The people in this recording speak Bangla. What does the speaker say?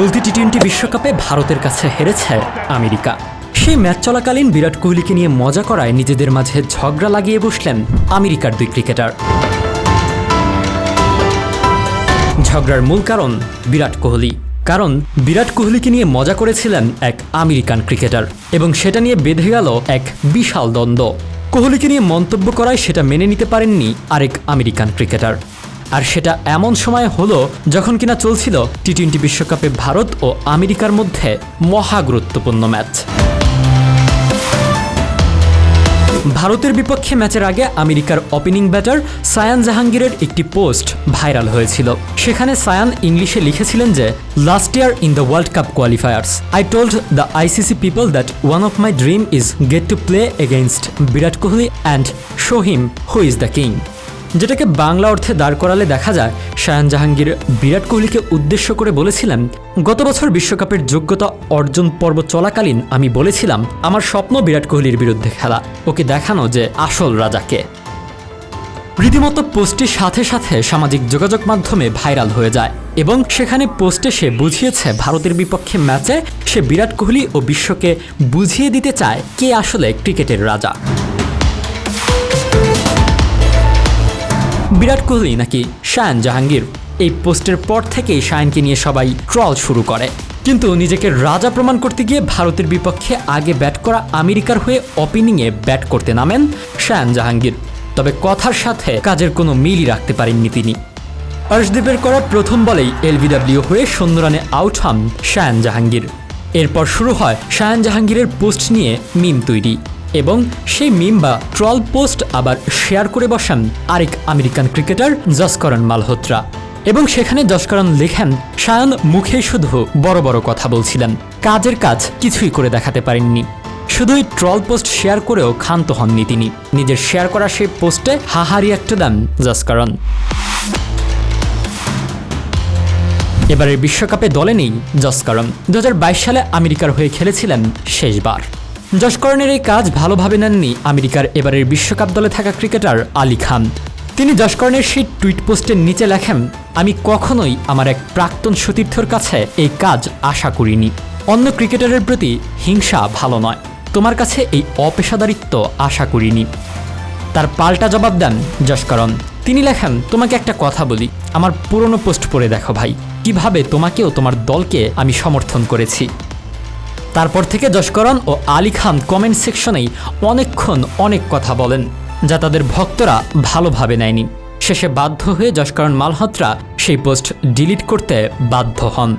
চলতি টি টোয়েন্টি বিশ্বকাপে ভারতের কাছে হেরেছে আমেরিকা। সেই ম্যাচ চলাকালীন বিরাট কোহলিকে নিয়ে মজা করায় নিজেদের মাঝে ঝগড়া লাগিয়ে বসলেন আমেরিকার দুই ক্রিকেটার। ঝগড়ার মূল কারণ বিরাট কোহলি। কারণ বিরাট কোহলিকে নিয়ে মজা করেছিলেন এক আমেরিকান ক্রিকেটার এবং সেটা নিয়ে বেঁধে গেল এক বিশাল দ্বন্দ্ব। কোহলিকে নিয়ে মন্তব্য করায় সেটা মেনে নিতে পারেননি আরেক আমেরিকান ক্রিকেটার। আর সেটা এমন সময় হলো যখন কিনা চলছিল টি টোয়েন্টি বিশ্বকাপে ভারত ও আমেরিকার মধ্যে মহা গুরুত্বপূর্ণ ম্যাচ। ভারতের বিপক্ষে ম্যাচের আগে আমেরিকার ওপেনিং ব্যাটার সায়ান জাহাঙ্গীরের একটি পোস্ট ভাইরাল হয়েছিল। সেখানে সায়ান ইংলিশে লিখেছিলেন যে last year in the world cup qualifiers I told the ICC people that one of my dream is get to play against Virat Kohli and show him who is the king যেটাকে বাংলা অর্থে দাঁড় করালে দেখা যায় শায়ান জাহাঙ্গীর বিরাট কোহলিকে উদ্দেশ্য করে বলেছিলেন, গত বছর বিশ্বকাপের যোগ্যতা অর্জন পর্ব চলাকালীন আমি বলেছিলাম, আমার স্বপ্ন বিরাট কোহলির বিরুদ্ধে খেলা, ওকে দেখানো যে আসল রাজাকে। রীতিমতো পোস্টটির সাথে সাথে সামাজিক যোগাযোগ মাধ্যমে ভাইরাল হয়ে যায় এবং সেখানে পোস্টে সে বুঝিয়েছে, ভারতের বিপক্ষে ম্যাচে সে বিরাট কোহলি ও বিশ্বকে বুঝিয়ে দিতে চায় কে আসলে ক্রিকেটের রাজা। বিরাট কোহলি নাকি শায়ান জাহাঙ্গীর? এই পোস্টের পর থেকেই শায়ানকে নিয়ে সবাই ট্রল শুরু করে। কিন্তু নিজেকে রাজা প্রমাণ করতে গিয়ে ভারতের বিপক্ষে আগে ব্যাট করা আমেরিকার হয়ে ওপেনিংয়ে ব্যাট করতে নামেন শায়ান জাহাঙ্গীর। তবে কথার সাথে কাজের কোনো মিলই রাখতে পারেননি তিনি। অর্শদীপের করা প্রথম বলেই এলবিডব্লিউ হয়ে শূন্য রানে আউট হন শায়ান জাহাঙ্গীর। এরপর শুরু হয় শায়ান জাহাঙ্গীরের পোস্ট নিয়ে মিম তৈরি। এবং সেই মিম বা ট্রল পোস্ট আবার শেয়ার করে বসান আরেক আমেরিকান ক্রিকেটার জসকরণ মালহোত্রা। এবং সেখানে জসকরণ লেখেন, সায়ন, মুখে শুধু বড় বড় কথা বলছিলেন। কাজের কাজ কিছুই করে দেখাতে পারেননি। শুধুই ট্রল পোস্ট শেয়ার করেও ক্ষান্ত হননি তিনি। নিজের শেয়ার করা সেই পোস্টে হাহারি একটা দেন জসকরণ এবারের বিশ্বকাপে দলে নেই জসকরণ দু সালে আমেরিকার হয়ে খেলেছিলেন শেষবার। জসকরণের এই কাজ ভালোভাবে নেননি আমেরিকার এবারের বিশ্বকাপ দলে থাকা ক্রিকেটার আলী খান। তিনি জসকরণের সেই টুইট পোস্টের নিচে লেখেন, আমি কখনোই আমার এক প্রাক্তন সতীর্থর কাছে এই কাজ আশা করিনি। অন্য ক্রিকেটারের প্রতি হিংসা ভালো নয়। তোমার কাছে এই অপেশাদারিত্ব আশা করিনি। তার পাল্টা জবাব দেন যশকরণ। তিনি লেখেন, তোমাকে একটা কথা বলি। আমার পুরনো পোস্ট পড়ে দেখো ভাই। কীভাবে তোমাকেও তোমার দলকে আমি সমর্থন করেছি। তারপর থেকে যশকরণ ও আলী খান কমেন্ট সেকশনেই অনেকক্ষণ অনেক কথা বলেন, যা তাদের ভক্তরা ভালোভাবে নেয়নি। শেষে বাধ্য হয়ে যশকরণ মালহোত্রা সেই পোস্ট ডিলিট করতে বাধ্য হন।